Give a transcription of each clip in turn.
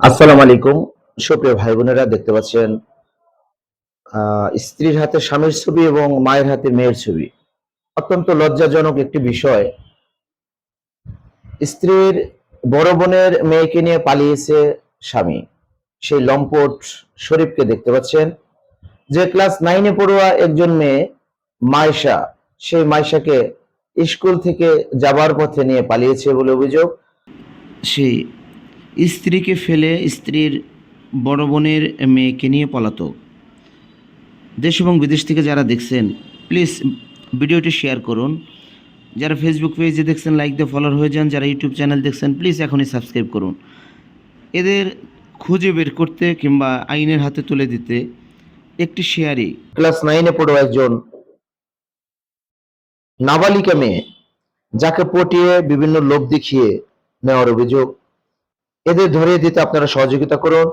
আসসালামু আলাইকুম। সুপ্রিয় ভাই বোনেরা, দেখতে পাচ্ছেন স্ত্রীর হাতে স্বামীর ছবি এবং মায়ের হাতে মেয়ের ছবি। অত্যন্ত লজ্জাজনক একটি বিষয়। স্ত্রীর বড় বোনের মেয়েকে নিয়ে পালিয়েছে স্বামী। সেই লম্পট শরীফকে দেখতে পাচ্ছেন, যে ক্লাস নাইনে পড়ুয়া একজন মেয়ে, মায়শা। সেই মায়শাকে স্কুল থেকে যাবার পথে নিয়ে পালিয়েছে বলে অভিযোগ। সে স্ত্রীকে ফেলে স্ত্রীর বড় বোনের মেয়েকে নিয়ে পলাতক। দেশ এবং বিদেশ থেকে যারা দেখছেন প্লিজ ভিডিওটি শেয়ার করুন। যারা ফেসবুক পেজে দেখছেন লাইক দিয়ে ফলোয়ার হয়ে যান। যারা ইউটিউব চ্যানেল দেখছেন প্লিজ এখনই সাবস্ক্রাইব করুন। এদের খুঁজে বের করতে কিংবা আইনের হাতে তুলে দিতে একটি শেয়ারই ক্লাস নাইনে পড়ুয়া একজন নাবালিকা মেয়ে, যাকে পটিয়ে বিভিন্ন লোভ দেখিয়ে নেওয়ার অভিযোগ। এদের ধরিয়ে দিতে আপনারা সহযোগিতা করুন।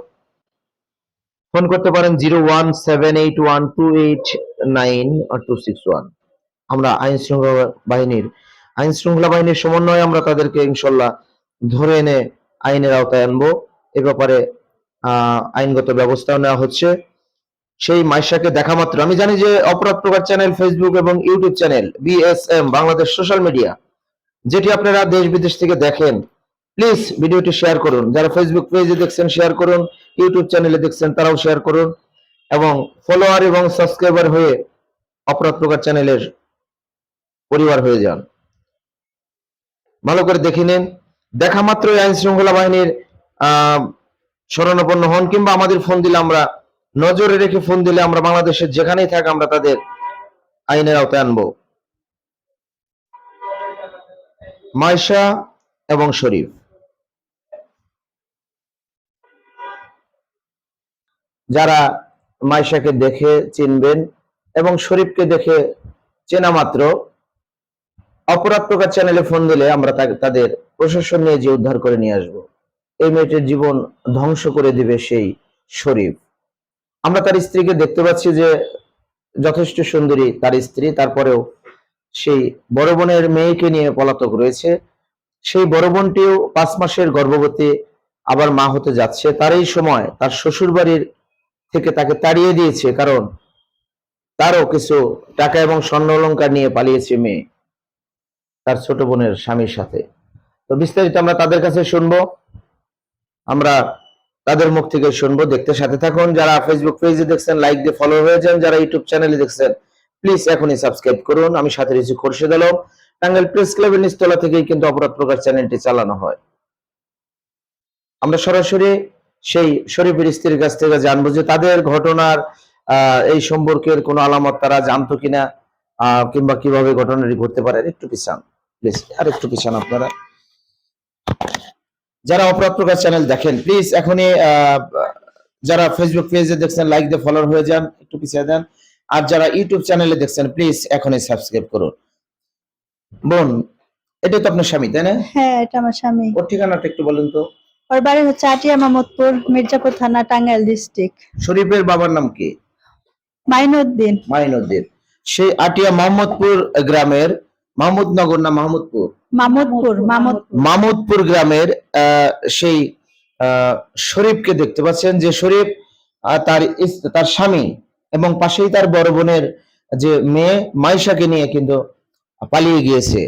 ফোন করতে পারেন zero one seven eight one two eight nine two six one. আমরা আইন শৃঙ্খলা বাহিনীর, আইন শৃঙ্খলা বাহিনীর সমন্বয়ে আমরা তাদেরকে ইনশাল্লাহ ধরে এনে আইনের আওতায় আনব। এ ব্যাপারে আইনগত ব্যবস্থাও নেওয়া হচ্ছে। সেই মাইশাকে দেখা মাত্র। আমি জানি যে অপরাধ প্রকার চ্যানেল ফেসবুক এবং YouTube channel BSM, Bangladesh social media, যেটি আপনারা দেশ বিদেশ থেকে দেখেন প্লিজ ভিডিওটি শেয়ার করুন। যারা ফেসবুক পেজে দেখছেন শেয়ার করুন। ইউটিউব চ্যানেলে দেখছেন, তারাও শেয়ার করুন। এবং ফলোয়ার এবং সাবস্ক্রাইবার হয়ে অপরাধ প্রকার চ্যানেলের পরিবার হয়ে যান। ভালো করে দেখে নিন। দেখা মাত্রই আইন শৃঙ্খলা বাহিনীর, আহ, শরণাপন্ন হন কিংবা আমাদের ফোন দিলে আমরা, নজরে রেখে ফোন দিলে আমরা বাংলাদেশের যেখানেই থাক আমরা তাদের আইনের আওতায় আনব। মাইশা এবং শরীফ। যারা মাইশাকে দেখে চিনবেন এবং শরীফকে দেখে চেনা মাত্র, অপরাধ প্রকার চ্যানেলে ফোন দিলে আমরা তাদের প্রশাসন নিয়ে যে উদ্ধার করে নিয়ে আসব, এই মেয়েটির জীবন ধ্বংস করে দিবে সেই শরীফ। আমরা তার স্ত্রীকে দেখতে পাচ্ছি যে যথেষ্ট সুন্দরী তার স্ত্রী, তারপরেও সেই বড় বোনের মেয়েকে নিয়ে পলাতক রয়েছে। সেই বড় বোনটিও পাঁচ মাসের গর্ভবতী, আবার মা হতে যাচ্ছে। তার এই সময় তার শ্বশুর বাড়ির থেকে তাকে তাড়িয়ে দিয়েছে, কারণ তারও কিছু টাকা এবং স্বর্ণ অলংকার নিয়ে পালিয়েছে মেয়ে, তার ছোট বোনের স্বামীর সাথে। তো বিস্তারিত আমরা তাদের কাছে শুনব। আমরা তাদের মুখ থেকে শুনব। দেখতে সাথে থাকুন। যারা ফেসবুক পেজে দেখছেন লাইক দিয়ে ফলো হয়ে যান। যারা ইউটিউব চ্যানেলে দেখছেন প্লিজ এখনই সাবস্ক্রাইব করুন। আমি সাথে রয়েছি খোরশেদ আলম। টাঙ্গাইল প্রেস ক্লাবের নিচতলা থেকেই কিন্তু অপরাধ প্রকার চ্যানেলটি চালানো হয়। আমরা সরাসরি সেই শরীফের স্ত্রীর কাছ থেকে জানব যে তাদের ঘটনার এই সম্পর্কের কোনো আলামত তারা জানতো কিনা কিংবা কীভাবে ঘটনাটি ঘটতে পারে একটু পিছান প্লিজ আর একটু পিছান আপনারা। যারা অপরাধ চ্যানেল দেখেন প্লিজ এখনই যারা ফেসবুক পেজে দেখছেন লাইক দিয়ে ফলোয়ার হয়ে যান একটু পিছিয়ে দেন। আর যারা ইউটিউব চ্যানেলে দেখছেন প্লিজ এখনই সাবস্ক্রাইব করুন। বোন এটা তো আপনার স্বামী তাই না? হ্যাঁ এটা আমার স্বামী। ওর ঠিকানাটা একটু বলেন তো। ওর বাড়ি হচ্ছে আটিয়া মামদপুর মির্জাপুর থানা টাঙ্গাইল ডিস্ট্রিক্ট শরীফের বাবার নাম কি? মাইনুদ্দিন। মাইনুদ্দিন। সেই আটিয়া মোহাম্মদপুর গ্রামের মাহমুদনগর না মাহমুদপুর? মামুদপুর মামুদ মামুদপুর গ্রামের সেই শরীফকে দেখতে পাচ্ছেন যে শরীফ তার তার স্বামী এবং পাশেই তার বড় বোনের যে মেয়ে মাইশাকে নিয়ে কিন্তু পালিয়ে গিয়েছে।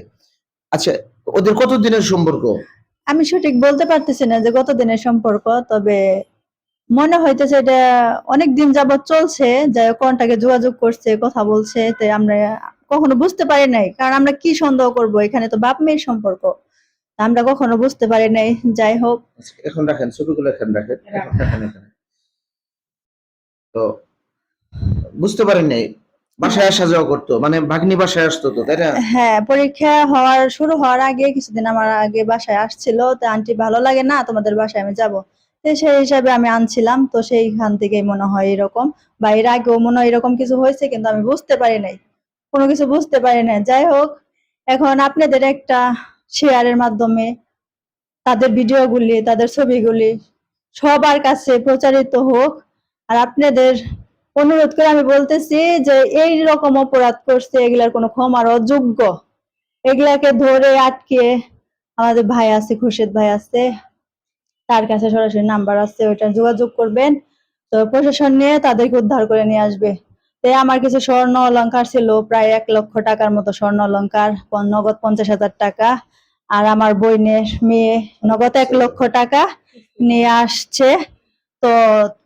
আচ্ছা ওদের কত দিনের সম্পর্ক? আমি সঠিক বলতে পারতেছি না যে কত দিনের সম্পর্ক তবে মনে হইতেছে এটা অনেক দিন যাবৎ চলছে যে কোনটাকে যোগাযোগ করছে কথা বলছে তাই আমরা কখনো বুঝতে পারি নাই কারণ আমরা কি সন্দেহ করব? এখানে তো বাপ মেয়ের সম্পর্ক আমরা কখনো বুঝতে পারি নাই যাই হোক। আচ্ছা, এখন রাখেন ছবিগুলো এখন রাখেন তো বুঝতে পারেন নাই বাসায় আসা যাওয়া করতো মানে ভাগ্নি বাসায় আসতো তো, তাই না? হ্যাঁ পরীক্ষা হওয়ার, শুরু হওয়ার আগে, কিছুদিন আমার আগে বাসায় আসছিল, তো আন্টি ভালো লাগে না, তোমাদের বাসায় আমি যাব। তো সেই হিসাবে আমি আনছিলাম, তো সেইখান থেকেই মনে হয় এরকম, বা এর আগেও মনে হয় এরকম কিছু হয়েছে, কিন্তু আমি বুঝতে পারি নাই। কোনো কিছু বুঝতে পারি না যাই হোক, এখন আপনাদের একটা শেয়ারের মাধ্যমে তাদের ভিডিওগুলি তাদের ছবিগুলি সবার কাছে প্রচারিত হোক, আর আপনাদের অনুরোধ করে আমি বলতেছি যে এই রকম অপরাধ করছে, এগুলার কোনো ক্ষমার অযোগ্য। এগুলাকে ধরে আটকে আমাদের ভাই আছে, খুরশেদ ভাই আছে, তার কাছে সরাসরি নাম্বার আছে, ওইটা যোগাযোগ করবেন। তো প্রশাসন নিয়ে তাদেরকে উদ্ধার করে নিয়ে আসবে। তো আমার কিছু স্বর্ণ অলঙ্কার ছিল, প্রায় এক লক্ষ টাকার মতো স্বর্ণ অলংকার, পন- নগদ পঞ্চাশ হাজার টাকা। আর আমার বোনের মেয়ে নগদ এক লক্ষ টাকা নিয়ে আসছে। তো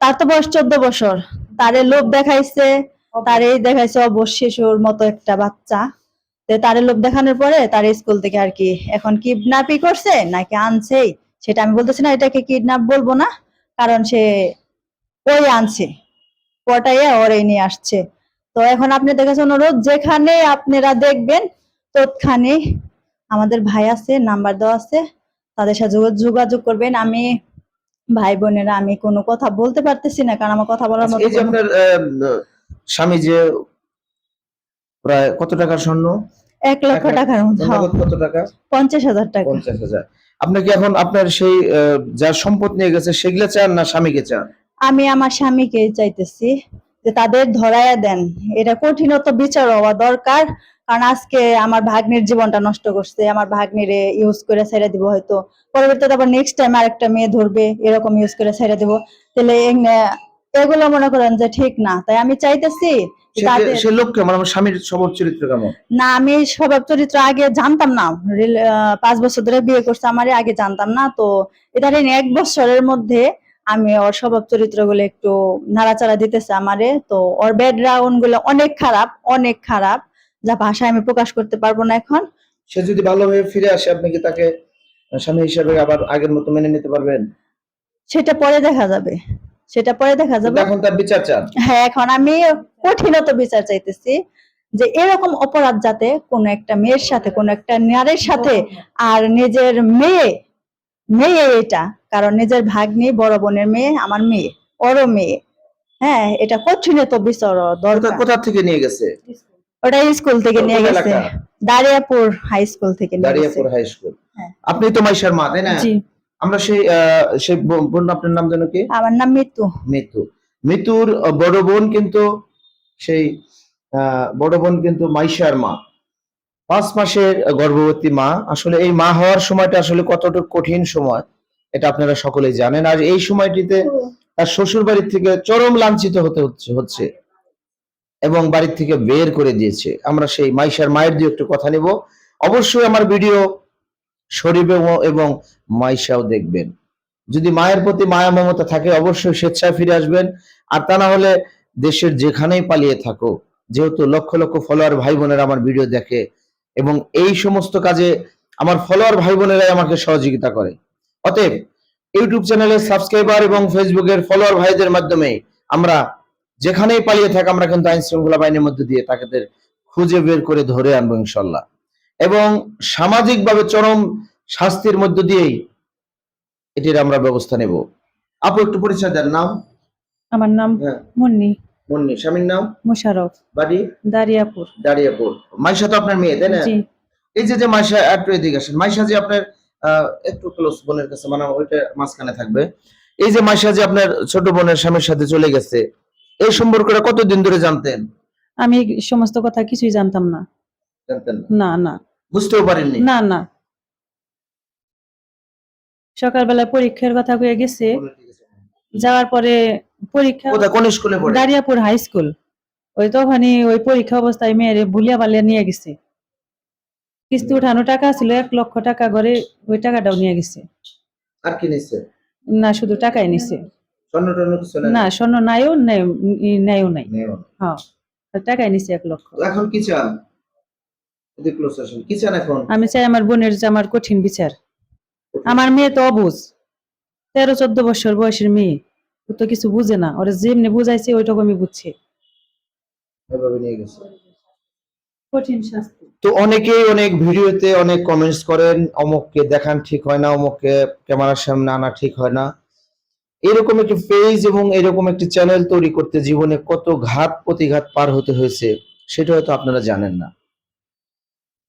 তার তো বয়স চোদ্দ বছর। তারে লোভ দেখাইছে তারে দেখাইছে অবশ শিশুর মতো একটা বাচ্চা। তারে লোভ দেখানোর পরে তার স্কুল থেকে আর কি এখন কিডন্যাপই করছে নাকি আনছেই, সেটা আমি বলতেছি না, এটাকে কিডন্যাপ বলব না, কারণ সে ওই আনছে, পটাইয়ে ওরে নিয়ে আসছে। তো এখন আপনাদের কাছে অনুরোধ, যেখানে আপনারা দেখবেন তৎখানে আমাদের ভাই আছে, নাম্বার দেওয়া আছে, তাদের সাথে যোগাযোগ করবেন। আমি ভাই বোনেরা আমি কোনো কথা বলতে পারতেছি না কারণ আমার কথা বলার মতো এই যে আপনার স্বামী যে প্রায় কত টাকার স্বর্ণ? এক লক্ষ টাকার মতো হ্যাঁ, কত টাকা? পঞ্চাশ হাজার টাকা। পঞ্চাশ হাজার। আপনি কি এখন আপনার সেই যা সম্পদ নিয়ে গেছে সেগুলো চান না স্বামীকে চান? আমি আমার স্বামীকে চাইতেছি যে তাদের ধরায়া দেন। এটা কঠিনত বিচার হওয়া দরকার। কারণ আজকে আমার ভাগ্নির জীবনটা নষ্ট করছে আমার ভাগ্নিরে ইউজ করে ছেড়ে দিব হয়তো। পরবর্তীতে আবার নেক্সট টাইম আরেকটা মেয়ে ধরবে এরকম ইউজ করে ছেড়ে দিব। তাহলে এগুলো মনে করেন যে ঠিক না। তাই আমি চাইতেছি সে- লোককে মানে আমার স্বামীর স্বভাব চরিত্র কেমন? না আমি স্বভাব চরিত্র আগে জানতাম না। পাঁচ বছর ধরে বিয়ে করছে আমার আগে জানতাম না। তো ইদানিং এক বছরের মধ্যে আমি ওর স্বভাব চরিত্রগুলো একটু নাড়াচাড়া দিতেছে আমারে। তো ওর ব্যাকগ্রাউন্ডগুলো অনেক খারাপ অনেক খারাপ। যা ভাষায় আমি প্রকাশ করতে পারব না এখন। সে যদি ভালোভাবে ফিরে আসে আপনি কি তাকে স্বামী হিসাবে আবার আগের মতো মেনে নিতে পারবেন? সেটা পরে দেখা যাবে। সেটা পরে দেখা যাবে। এখন তার বিচার চান। হ্যাঁ এখন আমি কঠিনত বিচার চাইতেছি যে এরকম অপরাধ যাতে কোন একটা মেয়ের সাথে কোন একটা নারীর সাথে আর নিজের মেয়ে মেয়ে এটা। কারণ নিজের ভাগ্নি বড় বোনের মেয়ে আমার মেয়ে ওরও মেয়ে। হ্যাঁ এটা কঠিনত বিচার দরকার কোথা- কোথা থেকে নিয়ে গেছে? ওটা স্কুল থেকে নিয়ে গেছে। দারিয়াপুর হাই স্কুল থেকে দারিয়াপুর হাই স্কুল হ্যাঁ। আপনি তো মাইশার মা তাই না? জি। আমরা সেই সেই বোন আপনার নাম যেন কি? আমার নাম মিতু। মিতু। মিতুর বড় বোন কিন্তু সেই বড় বোন কিন্তু মাইশার মা। পাঁচ মাসের গর্ভবতী মা। আসলে এই মা হওয়ার সময়টা আসলে কতটুকু কঠিন সময় এটা আপনারা সকলেই জানেন। আর এই সময়টিতে তার শ্বশুর বাড়ির থেকে চরম লাঞ্ছিত হতে হচ্ছে হচ্ছে। এবং বাড়ির থেকে বের করে দিয়েছে। আমরা সেই মাইশার মায়ের দিয়ে একটু কথা নেব। অবশ্যই আমার ভিডিও শরীফে এবং মাইশাও দেখবেন। যদি মায়ের প্রতি মায়া মমতা থাকে, অবশ্যই স্বেচ্ছায় ফিরে আসবেন। আর তা না হলে দেশের যেখানেই পালিয়ে থাকো, যেহেতু লক্ষ লক্ষ ফলোয়ার ভাই বোনেরা আমার ভিডিও দেখে এবং এই সমস্ত কাজে আমার ফলোয়ার ভাই বোনেরাই আমাকে সহযোগিতা করে। অতএব, ইউটিউব চ্যানেলের সাবস্ক্রাইবার এবং ফেসবুকের ফলোয়ার ভাইদের মাধ্যমে আমরা যেখানেই পালিয়ে থাক আমরা কিন্তু আইন শৃঙ্খলা বাহিনীর মধ্যে দিয়ে তাদের খুঁজে বের করে ধরে আনব ইনশাল্লাহ। এবং সামাজিকভাবে চরম শাস্তির মধ্য দিয়েই এটির আমরা ব্যবস্থা নেব। আপু একটু পরিচয় দেন নাম? আমার নাম হ্যাঁ। মুন্নি। মুন্নি স্বামীর নাম? মুশারফ। বাড়ি? দারিয়াপুর। দাঁড়িয়েপুর মাইশা তো আপনার মেয়ে তাই না? এই যে যে মাইশা একটু এদিকে আসেন। মাইশা যে আপনার একটু ক্লোজ বোনের কাছে মানে ওইটা মাঝখানে থাকবে। এই যে মাইশা যে আপনার ছোট বোনের স্বামীর সাথে চলে গেছে এই সম্পর্কটা কতদিন ধরে জানতেন? আমি সমস্ত কথা কিছুই জানতাম না। জানতেন না? না বুঝতেও পারেননি? না না। সকালবেলা পরীক্ষার কথা কয়ে গেছে। যাওয়ার পরে পরীক্ষা কোন স্কুলে পড়ে? Dariyapur high school. ওই তখনই ওই পরীক্ষা অবস্থায় মেয়েরে ভুলিয়া বালিয়া নিয়ে গেছে। কিস্তি উঠানো টাকা ছিল এক লক্ষ টাকা করে ওই টাকাটাও নিয়ে গেছে। আর কি নিচ্ছে না শুধু টাকাই নিছে। স্বর্ণ টর্ণ কিছু না স্বর্ণ নাইও নেই- নাই। হ্যাঁ টাকাই নিছে এক লক্ষ। এখন কি চান? এদিকে ক্লোজ আসেন। কি চান এখন? আমি চাই আমার বোনের কঠিন বিচার। আমার মেয়ে তো অবুঝ তেরো চোদ্দ বছর বয়সের মেয়ে। ও তো কিছু বুঝে না। ওরা যেমনি বুঝাইছে ওই রকমই বুঝছে। এভাবে নিয়ে গেছে। কঠিন শাস্তি। তো অনেকেই অনেক ভিডিওতে অনেক কমেন্টস করেন অমুককে দেখান ঠিক হয় না অমুককে ক্যামেরার সামনে আনা ঠিক হয় না। এরকম একটি পেজ এবং এরকম একটি চ্যানেল তৈরি করতে জীবনে কত ঘাত প্রতিঘাত পার হতে হয়েছে, সেটা হয়তো আপনারা জানেন না।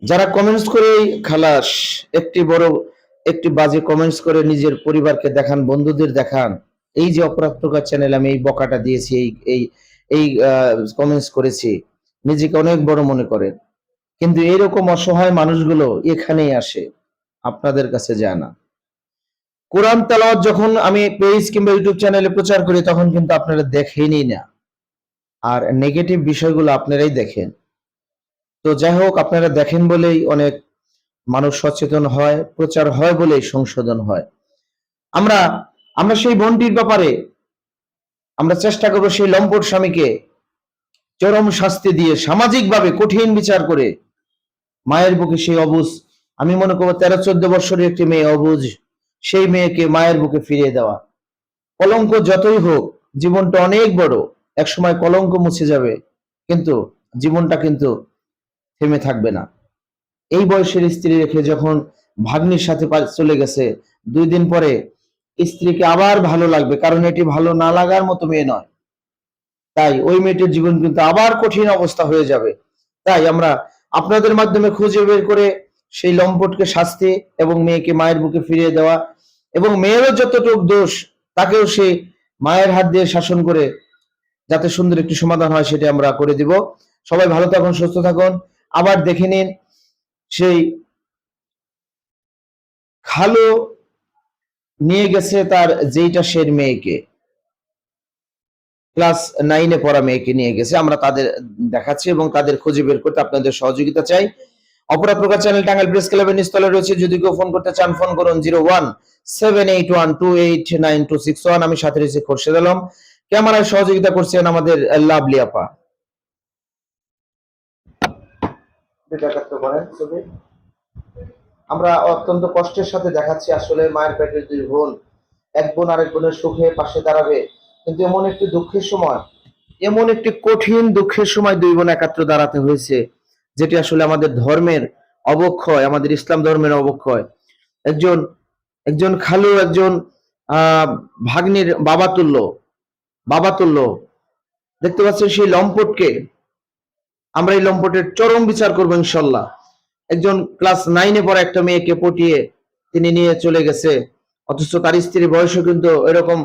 যারা কমেন্টস করেই খালাস, একটি বড়, একটি বাজে কমেন্টস করে নিজের পরিবারকে দেখান, বন্ধুদের দেখান, এই যে অপরাধ প্রকার চ্যানেল আমি এই বকাটা দিয়েছি, এই এই এই কমেন্টস করেছি, নিজেকে অনেক বড় মনে করেন। কিন্তু এরকম অসহায় মানুষগুলো এখানেই আসে, আপনাদের কাছে যায় না। কোরআন তেলাওয়াত যখন আমি পেজ কিংবা ইউটিউব চ্যানেলে প্রচার করি, তখন কিন্তু আপনারা দেখেনই না। আর নেগেটিভ বিষয়গুলো আপনারাই দেখেন। তো যাই হোক, আপনারা দেখেন বলেই অনেক মানুষ সচেতন হয়, প্রচার হয় বলেই সংশোধন হয়। আমরা আমরা সেই বোনটির ব্যাপারে আমরা চেষ্টা করব সেই লম্পট স্বামীকে চরম শাস্তি দিয়ে সামাজিকভাবে কঠিন বিচার করে মায়ের বুকে সেই অবুজ, আমি মনে করব তেরো চোদ্দ বছরের একটি মেয়ে অবুজ সেই মেয়েকে মায়ের বুকে ফিরিয়ে দেওয়া। কলঙ্ক যতই হোক, জীবনটা অনেক বড়। একসময় কলঙ্ক মুছে যাবে, কিন্তু জীবনটা কিন্তু থেমে থাকবে না। এই বয়সের স্ত্রী রেখে যখন ভাগ্নির সাথে চলে গেছে, দুই দিন পরে স্ত্রীকে আবার ভালো লাগবে, কারণ এটি ভালো না লাগার মতো মেয়ে নয়। তাই ওই মেয়েটির জীবন কিন্তু আবার কঠিন অবস্থা হয়ে যাবে। তাই আমরা আপনাদের মাধ্যমে খুঁজে বের করে সেই লম্পটকে শাস্তি এবং মেয়েকে মায়ের বুকে ফিরিয়ে দেওয়া এবং মেয়েরও যতটুক দোষ, তাকেও সে মায়ের হাত দিয়ে শাসন করে যাতে সুন্দর একটি সমাধান হয় সেটা আমরা করে দিব। সবাই ভালো থাকুন, সুস্থ থাকুন। আবার দেখে নিন সেই খালো নিয়ে গেছে তার যেইটা সের মেয়েকে। ক্লাস নাইনে পড়া মেয়েকে নিয়ে গেছে। আমরা তাদের দেখাচ্ছি এবং তাদের খুঁজে বের করতে আপনাদের সহযোগিতা চাই। অপরাধ প্রকার চ্যানেল টাঙ্গাইল প্রেস ক্লাবের নিস্তলে রয়েছে। যদি কেউ ফোন করতে চান, ফোন করুন zero one seven eight one two eight nine two six one আমি সাথে খোরশেদ আলম ক্যামেরায় সহযোগিতা করছেন আমাদের লাভলি আপা। আমরা অত্যন্ত কষ্টের সাথে দেখাচ্ছি আসলে মায়ের পেটের দুই বোন। এক বোন আরেক বোনের সুখে পাশে দাঁড়াবে। কিন্তু এমন একটি দুঃখের সময়, এমন একটি কঠিন দুঃখের সময় দুই বোন একাত্র দাঁড়াতে হয়েছে, যেটি আসলে আমাদের ধর্মের অবক্ষয়, আমাদের ইসলাম ধর্মের অবক্ষয়। একজন একজন খালু, একজন ভাগ্নির বাবা তুল্য বাবা তুল্য। দেখতে পাচ্ছেন সেই লম্পটকে। আমরা এই লম্পটের চরম বিচার করব ইনশাল্লাহ। একজন ক্লাস নাইনে পড়া একটা মেয়েকে পটিয়ে তিনি নিয়ে চলে গেছে। অথচ তার স্ত্রীর বয়সও কিন্তু এরকম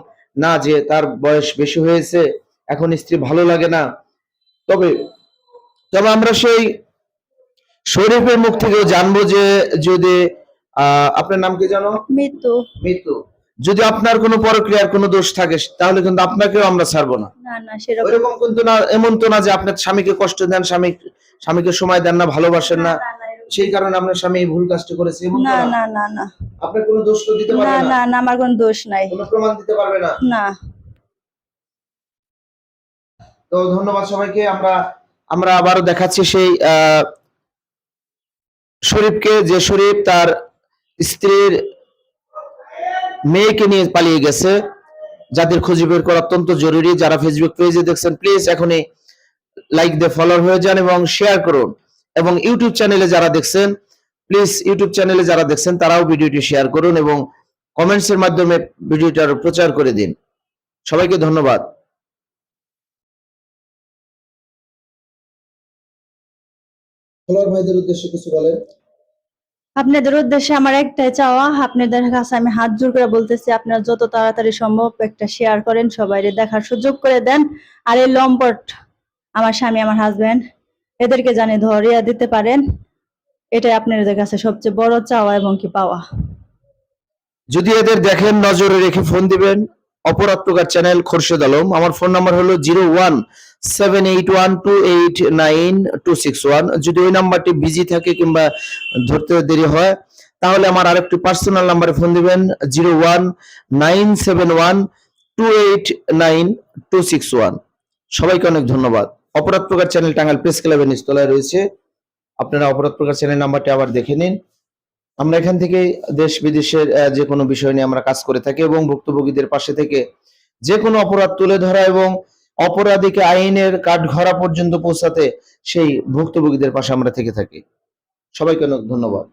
না যে তার বয়স বেশি হয়েছে, এখন স্ত্রী ভালো লাগে না। তবে তবে আমরা সেই শরীফের মুখ থেকেও জানব যে যদি আপনার নাম কি জানো? মৃত্যু মৃত্যু যদি আপনার কোনো পরক্রিয়ার কোনো দোষ থাকে তাহলে কিন্তু আপনাকেও আমরা ছাড়বো না। ওইরকম কিন্তু না এমন তো না যে আপনার স্বামীকে কষ্ট দেন স্বামী স্বামীকে সময় দেন না ভালোবাসেন না। এরকম- সেই কারণে আপনার স্বামী ভুল কাজটি করেছে না না। না না আপনার কোনো দোষ তো দিতে না পারবে না? না না আমার কোনো দোষ নাই। কোনো প্রমাণ দিতে পারবে না? না। তো ধন্যবাদ সবাইকে আমরা আমরা আবারও দেখাচ্ছি সেই আহ, শরীফকে যে শরীফ তার স্ত্রীর মেয়েকে নিয়ে পালিয়ে গেছে। যাদের খুঁজে বের করা অত্যন্ত জরুরি। যারা ফেসবুক পেজে দেখছেন প্লিজ এখনই লাইক দিয়ে ফলোয়ার হয়ে যান এবং শেয়ার করুন। এবং ইউটিউব চ্যানেলে যারা দেখছেন প্লিজ ইউটিউব চ্যানেলে যারা দেখছেন, তারাও ভিডিওটি শেয়ার করুন এবং কমেন্টস এর মাধ্যমে ভিডিওটার প্রচার করে দিন। সবাইকে ধন্যবাদ। ফলোয়ার ভাইদের উদ্দেশ্যে কিছু বলেন। আপনাদের উদ্দেশ্যে আমার একটাই চাওয়া, আপনাদের কাছে আমি হাত জোর করে বলতেছি, আপনারা যত তাড়াতাড়ি সম্ভব একটা শেয়ার করেন সবাই দেখার সুযোগ করে দেন। আর এই লম্পট আমার স্বামী, আমার হাজবেন্ড এদেরকে জানি ধরিয়া দিতে পারেন। এটাই আপনাদের কাছে সবচেয়ে বড় চাওয়া এবং কি পাওয়া। যদি এদের দেখেন, নজরে রেখে ফোন দিবেন। অপরাধ প্রকার চ্যানেল খোরশেদ আলম। আমার ফোন নাম্বার হলো zero one seven eight one two eight nine two six one যদি ওই নাম্বারটি বিজি থাকে কিংবা ধরতে দেরি হয়, তাহলে আমার আরেকটি পার্সোনাল নাম্বারে ফোন দিবেন zero one nine seven one two eight nine two six one সবাইকে অনেক ধন্যবাদ। অপরাধ প্রকার চ্যানেল টাঙ্গাল প্রেস ক্লাবের নিচতলায় রয়েছে। আপনারা অপরাধ প্রকার চ্যানেল নাম্বারটি আবার দেখে নিন। আমরা এখান থেকে দেশ বিদেশের যে কোনো বিষয় নিয়ে আমরা কাজ করে থাকি এবং ভুক্তভোগীদের পাশে থেকে যে কোনো অপরাধ তুলে ধরা এবং অপরাধীকে আইনের কাঠঘরা পর্যন্ত পৌঁছাতে সেই ভুক্তভোগীদের পাশে আমরা থেকে থাকি। সবাইকে ধন্যবাদ।